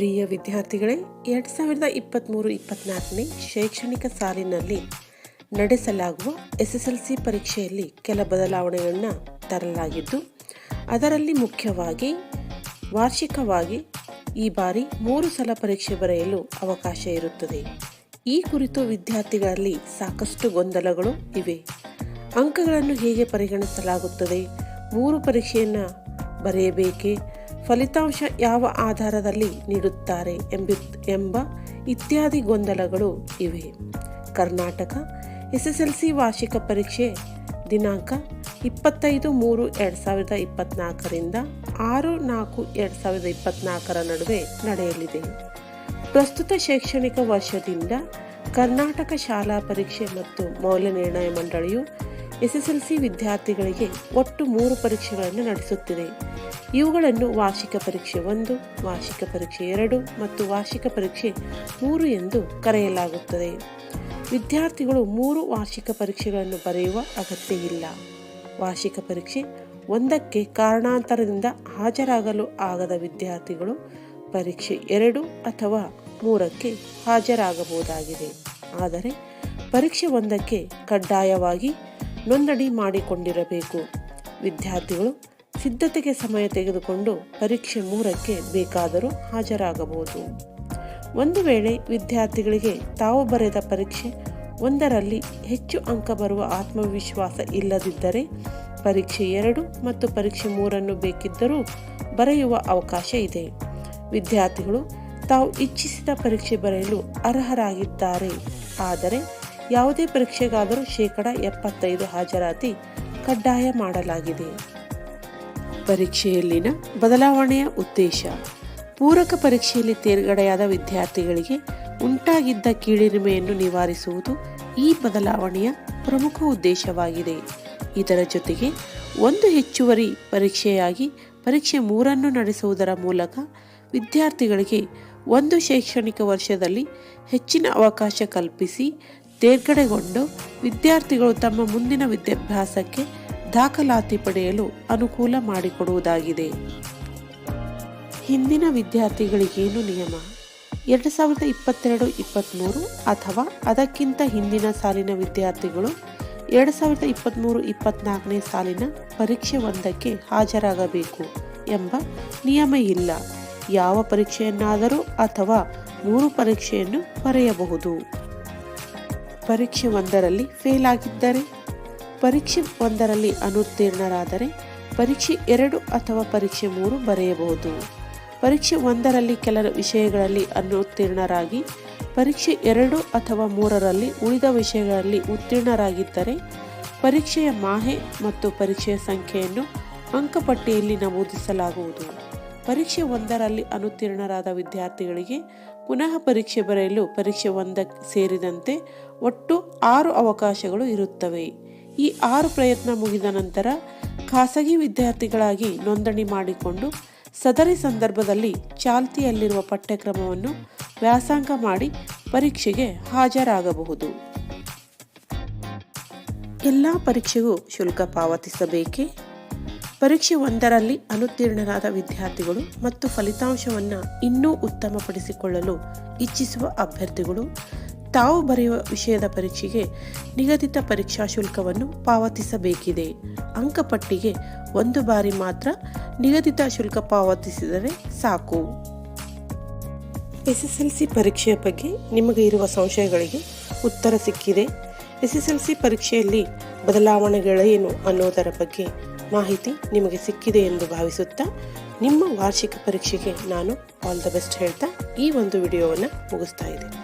ಪ್ರಿಯ ವಿದ್ಯಾರ್ಥಿಗಳೇ, ಎರಡು ಸಾವಿರದ ಇಪ್ಪತ್ತ್ಮೂರು ಇಪ್ಪತ್ತ್ನಾಲ್ಕನೇ ಶೈಕ್ಷಣಿಕ ಸಾಲಿನಲ್ಲಿ ನಡೆಸಲಾಗುವ ಎಸ್ ಎಸ್ ಎಲ್ ಸಿ ಪರೀಕ್ಷೆಯಲ್ಲಿ ಕೆಲ ಬದಲಾವಣೆಗಳನ್ನು ತರಲಾಗಿದ್ದು, ಅದರಲ್ಲಿ ಮುಖ್ಯವಾಗಿ ವಾರ್ಷಿಕವಾಗಿ ಈ ಬಾರಿ ಮೂರು ಸಲ ಪರೀಕ್ಷೆ ಬರೆಯಲು ಅವಕಾಶ ಇರುತ್ತದೆ. ಈ ಕುರಿತು ವಿದ್ಯಾರ್ಥಿಗಳಲ್ಲಿ ಸಾಕಷ್ಟು ಗೊಂದಲಗಳು ಇವೆ. ಅಂಕಗಳನ್ನು ಹೇಗೆ ಪರಿಗಣಿಸಲಾಗುತ್ತದೆ? ಮೂರು ಪರೀಕ್ಷೆಯನ್ನು ಬರೆಯಬೇಕೇ? ಫಲಿತಾಂಶ ಯಾವ ಆಧಾರದಲ್ಲಿ ನೀಡುತ್ತಾರೆ ಎಂಬ ಎಂಬ ಇತ್ಯಾದಿ ಗೊಂದಲಗಳು ಇವೆ. ಕರ್ನಾಟಕ ಎಸ್ ಎಸ್ ಎಲ್ ವಾರ್ಷಿಕ ಪರೀಕ್ಷೆ ದಿನಾಂಕ ಇಪ್ಪತ್ತೈದು ಮೂರು ಎರಡು ಸಾವಿರದ ಇಪ್ಪತ್ತ್ನಾಲ್ಕರಿಂದ ಆರು ನಾಲ್ಕು ಎರಡು ಸಾವಿರದ ಇಪ್ಪತ್ತ್ನಾಲ್ಕರ ನಡುವೆ ನಡೆಯಲಿದೆ. ಪ್ರಸ್ತುತ ಶೈಕ್ಷಣಿಕ ವರ್ಷದಿಂದ ಕರ್ನಾಟಕ ಶಾಲಾ ಪರೀಕ್ಷೆ ಮತ್ತು ಮೌಲ್ಯ ನಿರ್ಣಯ ಮಂಡಳಿಯು ಸಿ ವಿದ್ಯಾರ್ಥಿಗಳಿಗೆ ಒಟ್ಟು ಮೂರು ಪರೀಕ್ಷೆಗಳನ್ನು ನಡೆಸುತ್ತಿದೆ. ಇವುಗಳನ್ನು ವಾರ್ಷಿಕ ಪರೀಕ್ಷೆ ಒಂದು, ವಾರ್ಷಿಕ ಪರೀಕ್ಷೆ ಎರಡು ಮತ್ತು ವಾರ್ಷಿಕ ಪರೀಕ್ಷೆ ಮೂರು ಎಂದು ಕರೆಯಲಾಗುತ್ತದೆ. ವಿದ್ಯಾರ್ಥಿಗಳು ಮೂರು ವಾರ್ಷಿಕ ಪರೀಕ್ಷೆಗಳನ್ನು ಬರೆಯುವ ಅಗತ್ಯ ಇಲ್ಲ. ವಾರ್ಷಿಕ ಪರೀಕ್ಷೆ ಒಂದಕ್ಕೆ ಕಾರಣಾಂತರದಿಂದ ಹಾಜರಾಗಲು ಆಗದ ವಿದ್ಯಾರ್ಥಿಗಳು ಪರೀಕ್ಷೆ ಎರಡು ಅಥವಾ ಮೂರಕ್ಕೆ ಹಾಜರಾಗಬಹುದಾಗಿದೆ. ಆದರೆ ಪರೀಕ್ಷೆ ಒಂದಕ್ಕೆ ಕಡ್ಡಾಯವಾಗಿ ನೋಂದಣಿ ಮಾಡಿಕೊಂಡಿರಬೇಕು. ವಿದ್ಯಾರ್ಥಿಗಳು ಸಿದ್ಧತೆಗೆ ಸಮಯ ತೆಗೆದುಕೊಂಡು ಪರೀಕ್ಷೆ ಮೂರಕ್ಕೆ ಬೇಕಾದರೂ ಹಾಜರಾಗಬಹುದು. ಒಂದು ವೇಳೆ ವಿದ್ಯಾರ್ಥಿಗಳಿಗೆ ತಾವು ಬರೆದ ಪರೀಕ್ಷೆ ಒಂದರಲ್ಲಿ ಹೆಚ್ಚು ಅಂಕ ಬರುವ ಆತ್ಮವಿಶ್ವಾಸ ಇಲ್ಲದಿದ್ದರೆ ಪರೀಕ್ಷೆ ಎರಡು ಮತ್ತು ಪರೀಕ್ಷೆ ಮೂರನ್ನು ಬೇಕಿದ್ದರೂ ಬರೆಯುವ ಅವಕಾಶ ಇದೆ. ವಿದ್ಯಾರ್ಥಿಗಳು ತಾವು ಇಚ್ಛಿಸಿದ ಪರೀಕ್ಷೆ ಬರೆಯಲು ಅರ್ಹರಾಗಿದ್ದಾರೆ. ಆದರೆ ಯಾವುದೇ ಪರೀಕ್ಷೆಗಾದರೂ ಶೇಕಡ ಎಪ್ಪತ್ತೈದು ಹಾಜರಾತಿ ಕಡ್ಡಾಯ ಮಾಡಲಾಗಿದೆ. ಪರೀಕ್ಷೆಯಲ್ಲಿನ ಬದಲಾವಣೆಯ ಉದ್ದೇಶ. ಪೂರಕ ಪರೀಕ್ಷೆಯಲ್ಲಿ ತೇರ್ಗಡೆಯಾದ ವಿದ್ಯಾರ್ಥಿಗಳಿಗೆ ಉಂಟಾಗಿದ್ದ ಕೀಳಿರಿಮೆಯನ್ನು ನಿವಾರಿಸುವುದು ಈ ಬದಲಾವಣೆಯ ಪ್ರಮುಖ ಉದ್ದೇಶವಾಗಿದೆ. ಇದರ ಜೊತೆಗೆ ಒಂದು ಹೆಚ್ಚುವರಿ ಪರೀಕ್ಷೆಯಾಗಿ ಪರೀಕ್ಷೆ ಮೂರನ್ನು ನಡೆಸುವುದರ ಮೂಲಕ ವಿದ್ಯಾರ್ಥಿಗಳಿಗೆ ಒಂದು ಶೈಕ್ಷಣಿಕ ವರ್ಷದಲ್ಲಿ ಹೆಚ್ಚಿನ ಅವಕಾಶ ಕಲ್ಪಿಸಿ ತೇರ್ಗಡೆಗೊಂಡು ವಿದ್ಯಾರ್ಥಿಗಳು ತಮ್ಮ ಮುಂದಿನ ವಿದ್ಯಾಭ್ಯಾಸಕ್ಕೆ ದಾಖಲಾತಿ ಪಡೆಯಲು ಅನುಕೂಲ ಮಾಡಿಕೊಡುವುದಾಗಿದೆ. ಹಿಂದಿನ ವಿದ್ಯಾರ್ಥಿಗಳಿಗೇನು ನಿಯಮ? ಎರಡು ಸಾವಿರದ ಇಪ್ಪತ್ತೆರಡು ಇಪ್ಪತ್ತ್ಮೂರು ಅಥವಾ ಅದಕ್ಕಿಂತ ಹಿಂದಿನ ಸಾಲಿನ ವಿದ್ಯಾರ್ಥಿಗಳು ಎರಡು ಸಾವಿರದ ಇಪ್ಪತ್ತ್ಮೂರು ಇಪ್ಪತ್ತ್ನಾಲ್ಕನೇ ಸಾಲಿನ ಪರೀಕ್ಷೆ ಒಂದಕ್ಕೆ ಹಾಜರಾಗಬೇಕು ಎಂಬ ನಿಯಮ ಇಲ್ಲ. ಯಾವ ಪರೀಕ್ಷೆಯನ್ನಾದರೂ ಅಥವಾ ಮೂರು ಪರೀಕ್ಷೆಯನ್ನು ಬರೆಯಬಹುದು. ಪರೀಕ್ಷೆ ಒಂದರಲ್ಲಿ ಫೇಲ್ ಆಗಿದ್ದರೆ ಪರೀಕ್ಷೆ ಒಂದರಲ್ಲಿ ಅನುತ್ತೀರ್ಣರಾದರೆ ಪರೀಕ್ಷೆ ಎರಡು ಅಥವಾ ಪರೀಕ್ಷೆ ಮೂರು ಬರೆಯಬಹುದು. ಪರೀಕ್ಷೆ ಒಂದರಲ್ಲಿ ಕೆಲ ವಿಷಯಗಳಲ್ಲಿ ಅನುತ್ತೀರ್ಣರಾಗಿ, ಪರೀಕ್ಷೆ ಎರಡು ಅಥವಾ ಮೂರರಲ್ಲಿ ಉಳಿದ ವಿಷಯಗಳಲ್ಲಿ ಉತ್ತೀರ್ಣರಾಗಿದ್ದರೆ ಪರೀಕ್ಷೆಯ ಮಾಹೆ ಮತ್ತು ಪರೀಕ್ಷೆಯ ಸಂಖ್ಯೆಯನ್ನು ಅಂಕಪಟ್ಟಿಯಲ್ಲಿ ನಮೂದಿಸಲಾಗುವುದು. ಪರೀಕ್ಷೆ ಒಂದರಲ್ಲಿ ಅನುತ್ತೀರ್ಣರಾದ ವಿದ್ಯಾರ್ಥಿಗಳಿಗೆ ಪುನಃ ಪರೀಕ್ಷೆ ಬರೆಯಲು ಪರೀಕ್ಷೆ ಒಂದಕ್ಕೆ ಸೇರಿದಂತೆ ಒಟ್ಟು ಆರು ಅವಕಾಶಗಳು ಇರುತ್ತವೆ. ಈ ಆರು ಪ್ರಯತ್ನ ಮುಗಿದ ನಂತರ ಖಾಸಗಿ ವಿದ್ಯಾರ್ಥಿಗಳಾಗಿ ನೋಂದಣಿ ಮಾಡಿಕೊಂಡು ಸದರಿ ಸಂದರ್ಭದಲ್ಲಿ ಚಾಲ್ತಿಯಲ್ಲಿರುವ ಪಠ್ಯಕ್ರಮವನ್ನು ವ್ಯಾಸಂಗ ಮಾಡಿ ಪರೀಕ್ಷೆಗೆ ಹಾಜರಾಗಬಹುದು. ಎಲ್ಲ ಪರೀಕ್ಷೆಗೂ ಶುಲ್ಕ ಪಾವತಿಸಬೇಕೇ? ಪರೀಕ್ಷೆ ಒಂದರಲ್ಲಿ ಅನುತ್ತೀರ್ಣರಾದ ವಿದ್ಯಾರ್ಥಿಗಳು ಮತ್ತು ಫಲಿತಾಂಶವನ್ನು ಇನ್ನೂ ಉತ್ತಮಪಡಿಸಿಕೊಳ್ಳಲು ಇಚ್ಛಿಸುವ ಅಭ್ಯರ್ಥಿಗಳು ತಾವು ಬರೆಯುವ ವಿಷಯದ ಪರೀಕ್ಷೆಗೆ ನಿಗದಿತ ಪರೀಕ್ಷಾ ಶುಲ್ಕವನ್ನು ಪಾವತಿಸಬೇಕಿದೆ. ಅಂಕಪಟ್ಟಿಗೆ ಒಂದು ಬಾರಿ ಮಾತ್ರ ನಿಗದಿತ ಶುಲ್ಕ ಪಾವತಿಸಿದರೆ ಸಾಕು. ಎಸ್ ಎಸ್ ಎಲ್ ಸಿ ಪರೀಕ್ಷೆಯ ಬಗ್ಗೆ ನಿಮಗೆ ಇರುವ ಸಂಶಯಗಳಿಗೆ ಉತ್ತರ ಸಿಕ್ಕಿದೆ. ಎಸ್ ಎಸ್ ಎಲ್ ಸಿ ಪರೀಕ್ಷೆಯಲ್ಲಿ ಬದಲಾವಣೆಗಳೇನು ಅನ್ನೋದರ ಬಗ್ಗೆ ಮಾಹಿತಿ ನಿಮಗೆ ಸಿಕ್ಕಿದೆ ಎಂದು ಭಾವಿಸುತ್ತಾ ನಿಮ್ಮ ವಾರ್ಷಿಕ ಪರೀಕ್ಷೆಗೆ ನಾನು ಆಲ್ ದ ಬೆಸ್ಟ್ ಹೇಳ್ತಾ ಈ ಒಂದು ವಿಡಿಯೋವನ್ನು ಮುಗಿಸ್ತಾ ಇದ್ದೀನಿ.